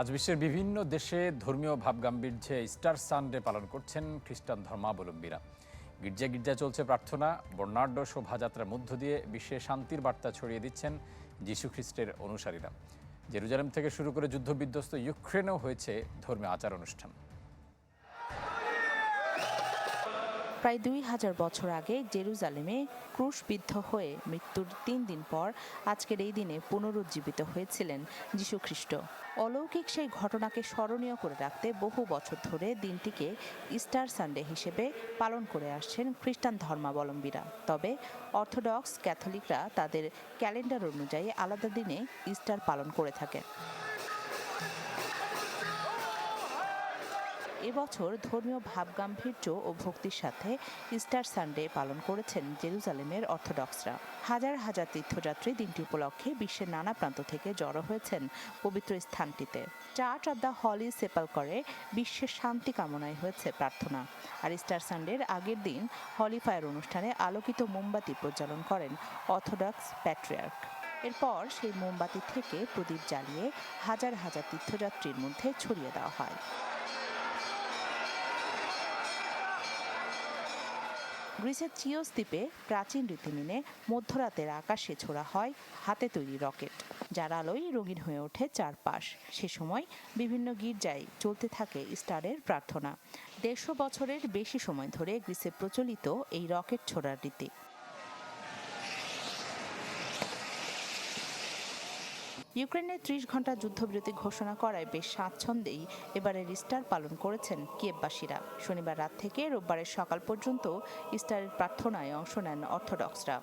আজ বিশ্বের বিভিন্ন দেশে ধর্মীয় ভাবগাম্ভীর্যে স্টার সানডে পালন করছেন খ্রিস্টান ধর্মাবলম্বীরা। গির্জা গির্জা চলছে প্রার্থনা, বর্ণাঢ্য শোভাযাত্রার মধ্য দিয়ে বিশ্বে শান্তির বার্তা ছড়িয়ে দিচ্ছেন যীশু খ্রিস্টের অনুসারীরা। জেরুজালেম থেকে শুরু করে যুদ্ধবিধ্বস্ত ইউক্রেনেও হয়েছে ধর্মীয় আচার অনুষ্ঠান। প্রায় দুই হাজার বছর আগে জেরুজালেমে ক্রুশবিদ্ধ হয়ে মৃত্যুর তিন দিন পর আজকের এই দিনে পুনরুজ্জীবিত হয়েছিলেন যীশুখ্রিস্ট অলৌকিক সেই ঘটনাকে স্মরণীয় করে রাখতে বহু বছর ধরে দিনটিকে ইস্টার সানডে হিসেবে পালন করে আসছেন খ্রিস্টান ধর্মাবলম্বীরা। তবে অর্থোডক্স ক্যাথলিকরা তাদের ক্যালেন্ডার অনুযায়ী আলাদা দিনে ইস্টার পালন করে থাকেন। এবছর ধর্মীয় ভাবগাম্ভীর্য ও ভক্তির সাথে ইস্টার সানডে পালন করেছেন জেরুজালেমের অর্থোডক্সরা। হাজার হাজার তীর্থযাত্রী দিনটি উপলক্ষে বিশ্বের নানা প্রান্ত থেকে জড়ো হয়েছেন পবিত্র স্থানটিতে। Church of the Holy Sepulchre করে বিশ্বের শান্তি কামনায় হয়েছে প্রার্থনা। আর ইস্টার সানডের আগের দিন হলি ফায়ার অনুষ্ঠানে আলোকিত মোমবাতি প্রজ্বলন করেন অর্থোডক্স প্যাট্রিয়ার্ক। এরপর সেই মোমবাতি থেকে প্রদীপ জ্বালিয়ে হাজার হাজার তীর্থযাত্রীর মধ্যে ছড়িয়ে দেওয়া হয়। গ্রিসের চিওস দ্বীপে প্রাচীন রীতি মেনে মধ্যরাতের আকাশে ছোড়া হয় হাতে তৈরি রকেট, যার আলোয় রঙিন হয়ে ওঠে চারপাশ। সে সময় বিভিন্ন গির্জায় চলতে থাকে স্টারের প্রার্থনা। দেড়শো বছরের বেশি সময় ধরে গ্রিসে প্রচলিত এই রকেট ছোড়ার রীতি। ইউক্রেনের ত্রিশ ঘণ্টা যুদ্ধবিরতি ঘোষণা করায় বেশ স্বাচ্ছন্দ্যেই এবারের ইস্টার পালন করেছেন কিয়েববাসীরা শনিবার রাত থেকে রোববারের সকাল পর্যন্ত ইস্টারের প্রার্থনায় অংশ নেন অর্থোডক্সরা।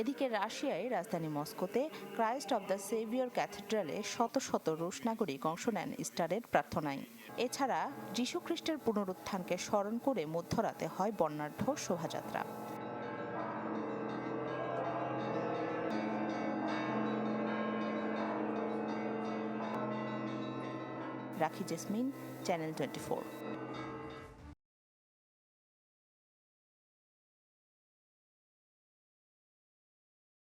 এদিকে রাশিয়ায় রাজধানী মস্কোতে ক্রাইস্ট অব দ্য সেভিয়র ক্যাথেড্রালে শত শত রুশ নাগরিক অংশ নেন ইস্টারের প্রার্থনায়। এছাড়া যীশুখ্রিস্টের পুনরুত্থানকে স্মরণ করে মধ্যরাতে হয় বর্ণাঢ্য শোভাযাত্রা। রাখি জেসমিন চ্যানেল টোয়েন্টি